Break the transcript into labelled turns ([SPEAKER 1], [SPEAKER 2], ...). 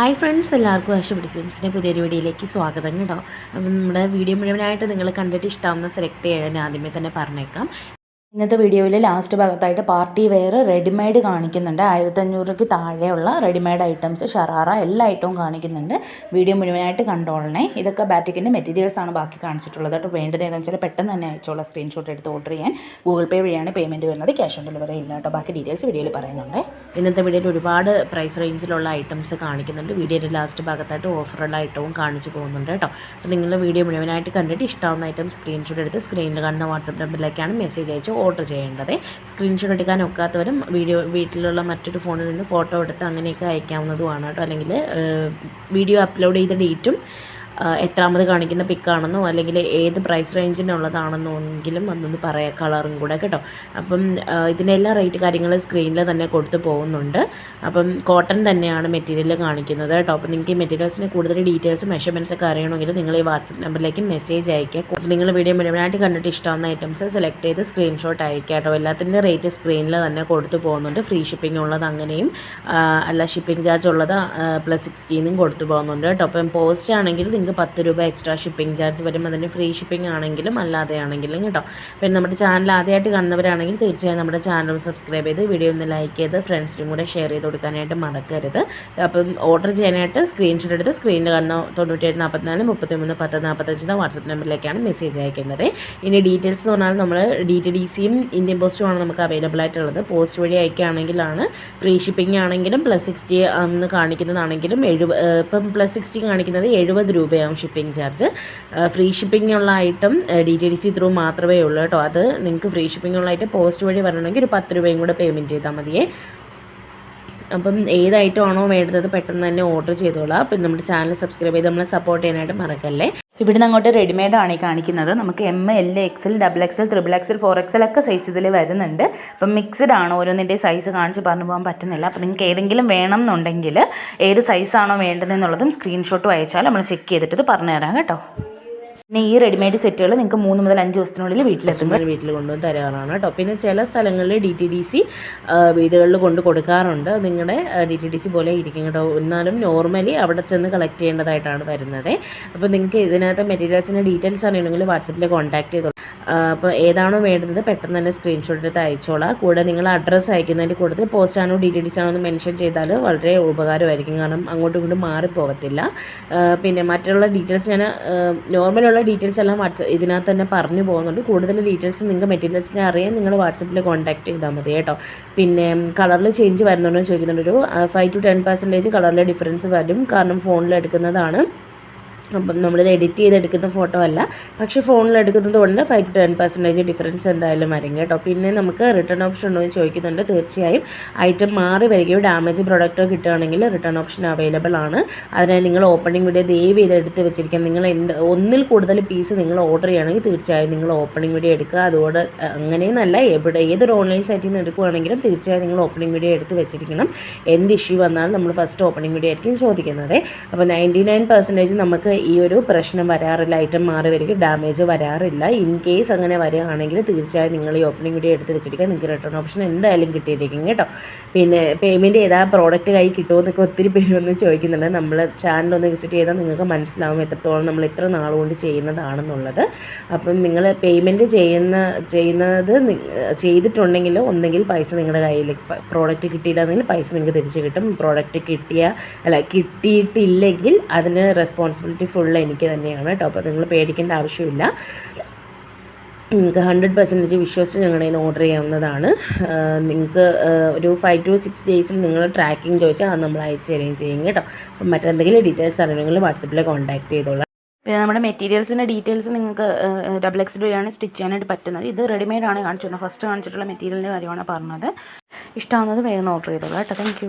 [SPEAKER 1] Hi friends എല്ലാവർക്കും ആശ ഡിസൈൻസിന്റെ പുതിയൊരു വീഡിയോയിലേക്ക് സ്വാഗതം കേട്ടോ. നമ്മുടെ വീഡിയോ മുഴുവനായിട്ട് നിങ്ങൾ കണ്ടിട്ട് ഇഷ്ടമാവുന്ന സെലക്ട് ചെയ്യാൻ ആദ്യമേ തന്നെ പറഞ്ഞേക്കാം.
[SPEAKER 2] ഇന്നത്തെ വീഡിയോയിൽ ലാസ്റ്റ് ഭാഗത്തായിട്ട് പാർട്ടി വെയർ റെഡിമെയ്ഡ് കാണിക്കുന്നുണ്ട്. രൂപയ്ക്ക് താഴെയുള്ള റെഡിമെയ്ഡ് ഐറ്റംസ് ഷറാറ എല്ലാ ഐറ്റവും കാണിക്കുന്നുണ്ട്. വീഡിയോ മുഴുവനായിട്ട് കണ്ടോളണേ. ഇതൊക്കെ ബാറ്റിക്കിന്റെ മെറ്റീരിയൽസ് ആണ് ബാക്കി കാണിച്ചിട്ടുള്ളത്. കേട്ടോ വേണ്ടത് ഏതാണെന്ന് വെച്ചാൽ പെട്ടെന്ന് തന്നെ അയച്ചോളാം. സ്ക്രീൻഷോട്ട് എടുത്ത് ഓർഡർ ചെയ്യാൻ. ഗൂഗിൾ പേ വഴിയാണ് പേയ്മെന്റ് വരുന്നത്. ക്യാഷ് ഓൺ ഡെലിവറി ഇല്ല കേട്ടോ. ബാക്കി ഡീറ്റെയിൽസ് വീഡിയോയിൽ പറയുന്നുണ്ട്.
[SPEAKER 1] ഇന്നത്തെ വീഡിയോയിൽ ഒരുപാട് പ്രൈസ് റേഞ്ചിലുള്ള ഐറ്റംസ് കാണിക്കുന്നുണ്ട്. വീഡിയോയുടെ ലാസ്റ്റ് ഭാഗത്തായിട്ട് ഓഫറുള്ള ഐറ്റവും കാണിച്ചു പോകുന്നുണ്ട് കേട്ടോ. അപ്പോൾ നിങ്ങൾ വീഡിയോ മുഴുവനായിട്ട് കണ്ടിട്ട് ഇഷ്ടമാവുന്ന ഐറ്റം സ്ക്രീൻഷോട്ട് എടുത്ത് സ്ക്രീനിൽ കാണുന്ന വാട്സപ്പ് നമ്പറിലേക്കാണ് മെസ്സേജ് അയച്ച് ഓർഡർ ചെയ്യേണ്ടത്. സ്ക്രീൻഷോട്ട് എടുക്കാൻ ഒക്കാത്തവരും വീഡിയോ വീട്ടിലുള്ള മറ്റൊരു ഫോണിൽ നിന്ന് ഫോട്ടോ എടുത്ത് അങ്ങനെയൊക്കെ അയക്കാവുന്നതുമാണ് കേട്ടോ. അല്ലെങ്കിൽ വീഡിയോ അപ്ലോഡ് ചെയ്ത ഡേറ്റും എത്രാമത് കാണിക്കുന്ന പിക്കാണെന്നോ അല്ലെങ്കിൽ ഏത് പ്രൈസ് റേഞ്ചിനുള്ളതാണെന്നോ എങ്കിലും അതൊന്ന് പറയാം കളറും കൂടെ കേട്ടോ. അപ്പം ഇതിന്റെ എല്ലാ റേറ്റ് കാര്യങ്ങൾ സ്ക്രീനിൽ തന്നെ കൊടുത്തു പോകുന്നുണ്ട്. അപ്പം കോട്ടൺ തന്നെയാണ് മെറ്റീരിയൽ കാണിക്കുന്നത് കേട്ടോ. അപ്പം നിങ്ങൾക്ക് ഈ മെറ്റീരിയൽസിന് കൂടുതൽ ഡീറ്റെയിൽസ് മെഷർമെന്റ്സ് ഒക്കെ അറിയണമെങ്കിൽ നിങ്ങൾ ഈ വാട്സപ്പ് നമ്പറിലേക്ക് മെസ്സേജ് അയക്കുക നിങ്ങൾ വീഡിയോ മുഴുവനായിട്ട് കണ്ടിട്ട് ഇഷ്ടമാവുന്ന ഐറ്റംസ് സെലക്ട് ചെയ്ത് സ്ക്രീൻഷോട്ട് അയക്കുക കേട്ടോ. എല്ലാത്തിന്റെ റേറ്റ് സ്ക്രീനിൽ തന്നെ കൊടുത്തു പോകുന്നുണ്ട്. ഫ്രീ ഷിപ്പിംഗ് ഉള്ളത് അങ്ങനെയും അല്ല ഷിപ്പിംഗ് ചാർജ് ഉള്ളത് പ്ലസ് സിക്സ്റ്റീനും കൊടുത്തു പോകുന്നുണ്ട് കേട്ടോ. അപ്പം പോസ്റ്റ് ആണെങ്കിൽ നിങ്ങൾക്ക് പത്ത് രൂപ എക്സ്ട്രാ ഷിപ്പിംഗ് ചാർജ് വരും അതിന് ഫ്രീ ഷിപ്പിംഗ് ആണെങ്കിലും അല്ലാതെ ആണെങ്കിലും കേട്ടോ. പിന്നെ നമ്മുടെ ചാനൽ ആദ്യമായിട്ട് കാണുന്നവരാണെങ്കിൽ തീർച്ചയായും നമ്മുടെ ചാനൽ സബ്സ്ക്രൈബ് ചെയ്ത് വീഡിയോ ഒന്ന് ലൈക്ക് ചെയ്ത് ഫ്രണ്ട്സിനും കൂടെ ഷെയർ ചെയ്ത് കൊടുക്കാനായിട്ട് മറക്കരുത്. അപ്പം ഓർഡർ ചെയ്യാനായിട്ട് സ്ക്രീൻഷോട്ട് എടുത്ത് സ്ക്രീനിൽ കാണുന്ന തൊണ്ണൂറ്റേഴ് നാൽപ്പത്തിനാല് മുപ്പത്തി മൂന്ന് പത്ത് നാൽപ്പത്തഞ്ച് വാട്സപ്പ് നമ്പറിലേക്കാണ് മെസ്സേജ് അയക്കുന്നത്. ഇനി ഡീറ്റെയിൽസ് എന്ന് പറഞ്ഞാൽ നമ്മൾ ഡി ടി ഡി സിയും ഇന്ത്യൻ പോസ്റ്റുമാണ് നമുക്ക് അവൈലബിൾ ആയിട്ടുള്ളത്. പോസ്റ്റ് വഴി അയക്കുകയാണെങ്കിലാണ് ഫ്രീ ഷിപ്പിംഗ് ആണെങ്കിലും പ്ലസ് സിക്സ്റ്റി കാണിക്കുന്നതാണെങ്കിലും എഴുപ ഇപ്പം പ്ലസ് സിക്സ്റ്റി കാണിക്കുന്നത് എഴുപത് രൂപയാവും ഷിപ്പിംഗ് ചാർജ് ഫ്രീ ഷിപ്പിംഗ് ഉള്ള item D T D C through മാത്രമേ ഉള്ളൂ കേട്ടോ. അത് നിങ്ങൾക്ക് ഫ്രീ ഷിപ്പിംഗ് ഉള്ള ഐറ്റം പോസ്റ്റ് വഴി വരണമെങ്കിൽ ഒരു പത്ത് രൂപയും കൂടെ പേയ്മെന്റ് ചെയ്താൽ മതിയേ. അപ്പം ഏത് ഐറ്റം ആണോ വേണ്ടത് പെട്ടെന്ന് തന്നെ ഓർഡർ ചെയ്തോളാം. പിന്നെ നമ്മുടെ ചാനൽ സബ്സ്ക്രൈബ് ചെയ്ത് നമ്മളെ സപ്പോർട്ട് ചെയ്യാനായിട്ട് മറക്കല്ലേ?
[SPEAKER 2] ഇവിടുന്ന് അങ്ങോട്ട് റെഡിമെയ്ഡ് ആണ് ഈ കാണിക്കുന്നത്. നമുക്ക് M L XL double XL triple XL four XL ഒക്കെ സൈസ് ഇതിൽ വരുന്നുണ്ട്. അപ്പം മിക്സ്ഡ് ആണ് ഓരോന്നിന്റെ സൈസ് കാണിച്ച് പറഞ്ഞു പോകാൻ പറ്റുന്നില്ല. അപ്പം നിങ്ങൾക്ക് ഏതെങ്കിലും വേണം എന്നുണ്ടെങ്കിൽ ഏത് സൈസാണോ വേണ്ടതെന്നുള്ളതും സ്ക്രീൻഷോട്ടും അയച്ചാൽ നമ്മൾ ചെക്ക് ചെയ്തിട്ട് ഇത് പറഞ്ഞു തരാം കേട്ടോ. പിന്നെ ഈ റെഡിമെയ്ഡ് സെറ്റുകൾ നിങ്ങൾക്ക് മൂന്ന് മുതൽ അഞ്ച് ദിവസത്തിനുള്ളിൽ വീട്ടിലെത്തും.
[SPEAKER 1] വീട്ടിൽ കൊണ്ടുവന്ന് തരാറാണ് കേട്ടോ. പിന്നെ ചില സ്ഥലങ്ങളിൽ ഡി ടി ഡി സി വീടുകളിൽ കൊണ്ട് കൊടുക്കാറുണ്ട്. നിങ്ങളുടെ ഡി ടി ഡി സി പോലെ ഇരിക്കും കേട്ടോ. എന്നാലും നോർമലി അവിടെ ചെന്ന് കളക്ട് ചെയ്യേണ്ടതായിട്ടാണ് വരുന്നത്. അപ്പോൾ നിങ്ങൾക്ക് ഇതിനകത്ത് മെറ്റീരിയൽസിന്റെ ഡീറ്റെയിൽസ് അറിയണമെങ്കിൽ വാട്സപ്പിൽ കോൺടാക്ട് ചെയ്തോളൂ അപ്പോൾ ഏതാണോ വേണ്ടത് പെട്ടെന്ന് തന്നെ സ്ക്രീൻഷോട്ട് എടുത്ത് അയച്ചോളാം. കൂടെ നിങ്ങൾ അഡ്രസ്സ് അയക്കുന്നതിന്റെ കൂടുതൽ പോസ്റ്റ് ആണോ ഡി ടി ഡി സി ആണോ എന്ന് മെൻഷൻ ചെയ്താൽ വളരെ ഉപകാരമായിരിക്കും. കാരണം അങ്ങോട്ടും ഇങ്ങോട്ടും മാറിപ്പോകത്തില്ല. പിന്നെ മറ്റുള്ള ഡീറ്റെയിൽസ് ഞാൻ നോർമലുള്ള ഡീറ്റെയിൽസ് എല്ലാം വാട്സപ്പ് ഇതിനകത്ത് തന്നെ പറഞ്ഞു പോകുന്നുണ്ട്. കൂടുതൽ ഡീറ്റെയിൽസ് നിങ്ങൾക്ക് മെറ്റീരിയൽസിനെ അറിയാൻ നിങ്ങൾ വാട്സപ്പിൽ കോൺടാക്ട് ചെയ്താൽ മതി കേട്ടോ. പിന്നെ കളറിൽ ചേഞ്ച് വരുന്നുണ്ടോ ചോദിക്കുന്നുണ്ട്. ഒരു ഫൈവ് ടു ടെൻ പെർസെന്റേജ് കളറിലെ ഡിഫറൻസ് വരും. കാരണം ഫോണിൽ എടുക്കുന്നതാണ്. അപ്പം നമ്മളിത് എഡിറ്റ് ചെയ്തെടുക്കുന്ന ഫോട്ടോ അല്ല. പക്ഷേ ഫോണിൽ എടുക്കുന്നത് കൊണ്ട് five to ten percentage difference എന്തായാലും വരും കേട്ടോ. പിന്നെ നമുക്ക് റിട്ടേൺ ഓപ്ഷൻ ഉണ്ടോ എന്ന് ചോദിക്കുന്നുണ്ട്. തീർച്ചയായും ഐറ്റം മാറി വരികയോ ഡാമേജ് പ്രൊഡക്റ്റോ കിട്ടുകയാണെങ്കിൽ റിട്ടേൺ ഓപ്ഷൻ അവൈലബിൾ ആണ്. അതിനായി നിങ്ങൾ ഓപ്പണിംഗ് വീഡിയോ ദയവ് ചെയ്ത് എടുത്ത് വെച്ചിരിക്കാം നിങ്ങൾ എന്ത് ഒന്നിൽ കൂടുതൽ പീസ് നിങ്ങൾ ഓർഡർ ചെയ്യുകയാണെങ്കിൽ തീർച്ചയായും നിങ്ങൾ ഓപ്പണിംഗ് വീഡിയോ എടുക്കുക. അതോട് അങ്ങനെയെന്നല്ല. എവിടെ ഏതൊരു ഓൺലൈൻ സൈറ്റിൽ നിന്ന് എടുക്കുകയാണെങ്കിലും തീർച്ചയായും നിങ്ങൾ ഓപ്പണിംഗ് വീഡിയോ എടുത്ത് വെച്ചിരിക്കണം. എന്ത് ഇഷ്യൂ വന്നാലും നമ്മൾ ഫസ്റ്റ് ഓപ്പണിംഗ് വീഡിയോ ആയിരിക്കും ചോദിക്കുന്നത്. അപ്പോൾ നയന്റി നയൻ പെർസെന്റേജ് നമുക്ക് ഈ ഒരു പ്രശ്നം വരാറില്ല ഐറ്റം മാറി വരിക ഡാമേജ് വരാറില്ല. ഇൻ കേസ് അങ്ങനെ വരികയാണെങ്കിൽ തീർച്ചയായും നിങ്ങൾ ഈ ഓപ്പണിംഗ് വീഡിയോ എടുത്ത് വെച്ചിരിക്കുക. നിങ്ങൾക്ക് റിട്ടേൺ ഓപ്ഷൻ എന്തായാലും കിട്ടിയിരിക്കും കേട്ടോ. പിന്നെ പേയ്മെന്റ് ചെയ്താൽ പ്രോഡക്റ്റ് കൈ കിട്ടുമോ എന്നൊക്കെ ഒത്തിരി പേര് വന്ന് ചോദിക്കുന്നുണ്ട്. നമ്മൾ ചാനൽ ഒന്ന് വിസിറ്റ് ചെയ്താൽ നിങ്ങൾക്ക് മനസ്സിലാവും എത്രത്തോളം നമ്മൾ ഇത്ര നാളുകൊണ്ട് ചെയ്യുന്നതാണെന്നുള്ളത്. അപ്പം നിങ്ങൾ പേയ്മെന്റ് ചെയ്യുന്ന ചെയ്യുന്നത് ചെയ്തിട്ടുണ്ടെങ്കിൽ ഒന്നെങ്കിൽ പൈസ നിങ്ങളുടെ കയ്യിൽ പ്രോഡക്റ്റ് കിട്ടിയില്ലാന്നെങ്കിൽ പൈസ നിങ്ങൾക്ക് തിരിച്ച് കിട്ടും. പ്രോഡക്റ്റ് കിട്ടിയ അല്ല കിട്ടിയിട്ടില്ലെങ്കിൽ അതിന് റെസ്പോൺസിബിലിറ്റി ഫുൾ എനിക്ക് തന്നെയാണ് കേട്ടോ. അപ്പോൾ നിങ്ങൾ പേടിക്കേണ്ട ആവശ്യമില്ല. നിങ്ങൾക്ക് ഹൺഡ്രഡ് പെർസെന്റേജ് വിശ്വസിച്ച് ഞങ്ങളുടെ നിന്ന് ഓർഡർ ചെയ്യാവുന്നതാണ്. നിങ്ങൾക്ക് ഒരു ഫൈവ് ടു സിക്സ് ഡേയ്സിൽ നിങ്ങൾ ട്രാക്കിംഗ് ചോദിച്ചാൽ അത് നമ്മൾ അയച്ചു തരികയും ചെയ്യും കേട്ടോ. അപ്പം മറ്റെന്തെങ്കിലും ഡീറ്റെയിൽസ് അറിയണമെങ്കിൽ വാട്സപ്പിൽ കോൺടാക്ട് ചെയ്തോളാം.
[SPEAKER 2] പിന്നെ നമ്മുടെ മെറ്റീരിയൽസിന്റെ ഡീറ്റെയിൽസ് നിങ്ങൾക്ക് ഡബിൾ എക്സ് ആണ് സ്റ്റിച്ച് ചെയ്യാനായിട്ട് പറ്റുന്നത്. ഇത് റെഡിമെയ്ഡ് ആണ് കാണിച്ചു ഫസ്റ്റ് കാണിച്ചിട്ടുള്ള മെറ്റീരിയലിന്റെ കാര്യമാണ് പറഞ്ഞത്. ഇഷ്ടമാവുന്നത് വേഗം ഓർഡർ ചെയ്തോളാം കേട്ടോ. താങ്ക്